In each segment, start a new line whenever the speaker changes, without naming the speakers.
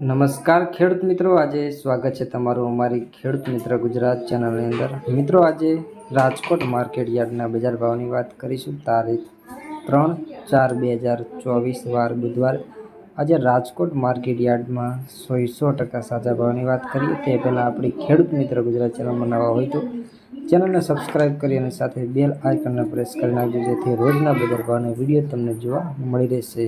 નમસ્કાર ખેડૂત મિત્રો, આજે સ્વાગત છે તમારું અમારી ખેડૂત મિત્ર ગુજરાત ચેનલની અંદર. મિત્રો, આજે રાજકોટ માર્કેટ યાર્ડના બજાર ભાવની વાત કરીશું. તારીખ ત્રણ ચાર બે હજાર ચોવીસ, વાર બુધવાર. આજે રાજકોટ માર્કેટ યાર્ડમાં સો ટકા સાચા ભાવની વાત કરીએ. તે પહેલાં આપણી ખેડૂત મિત્ર ગુજરાત ચેનલમાં નવા હોય તો ચેનલને સબસ્ક્રાઈબ કરી અને સાથે બેલ આઇકનને પ્રેસ કરી નાખજો, જેથી રોજના બજાર ભાવના વીડિયો તમને જોવા મળી રહેશે.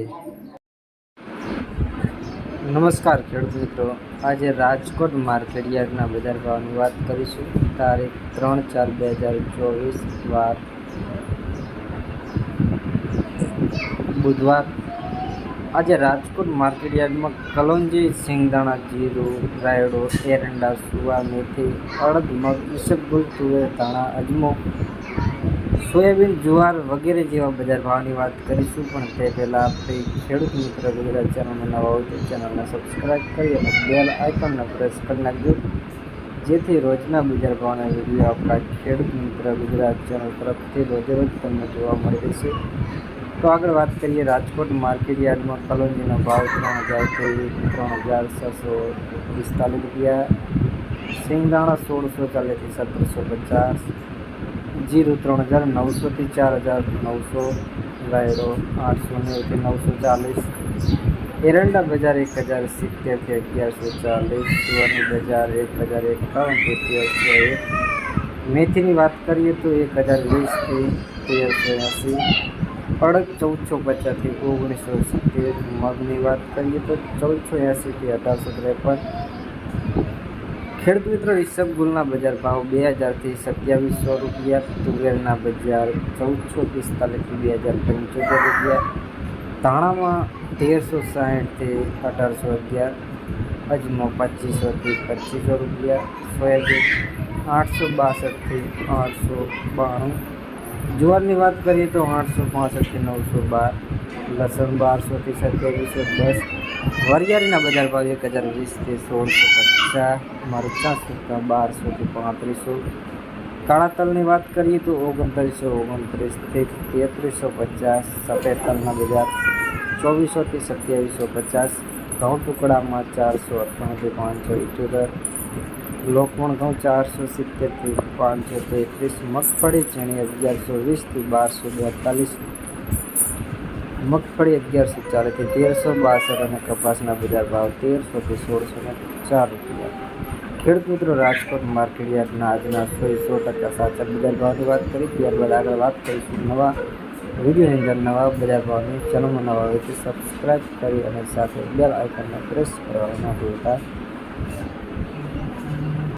નમસ્કાર ખેડૂત મિત્રો. આજે રાજકોટ માર્કેટ યાર્ડના બજાર ભાવની વાત કરીશું. તારીખ ત્રણ ચાર બે હજાર ચોવીસ, વાર બુધવાર. આજે રાજકોટ માર્કેટ યાર્ડમાં કલોંજી, સિંગદાણા, જીરું, રાયડો, એરંડા, સુવા, મેથી, અડદ, મગ, ઈસબગુલ, તુવેર, ધાણા, અજમો સોયાબીન, જુવાર વગેરે જેવા બજાર ભાવની વાત કરીશું, પણ તે પહેલાં આપણે ખેડૂત મિત્ર ગુજરાત ચેનલમાં નવા હોય તો ચેનલને સબસ્ક્રાઈબ કરી અને બેલ આઇકનને પ્રેસ કરી નાખજો. જેથી રોજના બજાર ભાવના વીડિયો આપણા ખેડૂત મિત્ર ગુજરાત ચેનલ તરફથી રોજે રોજ તમને જોવા મળી રહેશે. તો આગળ વાત કરીએ રાજકોટ માર્કેટ યાર્ડમાં કલોંજીનો ભાવ ત્રણ હજારથી ત્રણ હજાર છસો પિસ્તાલીસ રૂપિયા સિંગદાણા સોળસો ચાલીસથી સત્તરસો પચાસ જીરું ત્રણ હજાર નવસોથી ચાર હજાર નવસો રાયડો આઠસો નેવુંથી નવસો ચાલીસ. એરંડા બજાર એક હજાર સિત્તેરથી અગિયારસો ચાલીસ સુવર્ણી બજાર એક હજાર એકાવનથી તેરસો એક મેથીની વાત કરીએ તો એક હજાર વીસથી તેરસો એંસી અડદ ચૌદસો પચાસથી ઓગણીસો સિત્તેર. મગની વાત કરીએ તો ચૌદસો એંસીથી અઢારસો ત્રેપન. ખેડૂત મિત્રો ઈસબગુલના બજાર ભાવ બે હજારથી સત્યાવીસો રૂપિયા, તુવેરના બજાર ચૌદસો પિસ્તાલીસથી બે હજાર પંચોતેર રૂપિયા, ધાણામાં તેરસો સાહીઠથી અઢારસો અગિયાર, અજમો પચીસોથી પચીસો રૂપિયા, સોયાબીન આઠસો બાસઠથી આઠસો બાણું. જુવારની વાત કરીએ તો આઠસો પાસઠથી નવસો બાર, લસણ બારસોથી સત્યાવીસો દસ વરિયાળીના બજાર ભાવ એક હજાર વીસથી સોળસો પચાસ મરચાં સુકા બારસોથી પાંત્રીસો. કાળા તલની વાત કરીએ તો ઓગણત્રીસો ઓગણત્રીસથી તેત્રીસો પચાસ. સફેદ તલના બજાર ચોવીસોથી સત્યાવીસો પચાસ. ઘઉં ટુકડામાં ચારસો અઠ્ઠાણુંથી પાંચસો ઇઠ્યોતેર. લોકવણ ઘઉં ચારસો સિત્તેરથી પાંચસો તેત્રીસ. મગફળી ચણી અગિયારસો વીસથી બારસો બેતાલીસ. મગફળી અગિયારસો ચાલીસથી તેરસો બાસઠ અને કપાસના બજાર ભાવ તેરસોથી સોળસો ને ચાર રૂપિયા. ખેડૂત મિત્રો, રાજકોટ માર્કેટ યાર્ડના આજના સો સો ટકા સાચા બજાર ભાવની વાત કરી, ત્યારબાદ આગળ વાત કરીશું નવા વિડીયોની અંદર નવા બજાર ભાવની. ચેનલમાં નવા હોય તો સબસ્ક્રાઈબ કરી અને સાથે બેલ આઇકનને પ્રેસ કરવાના ભૂલતા.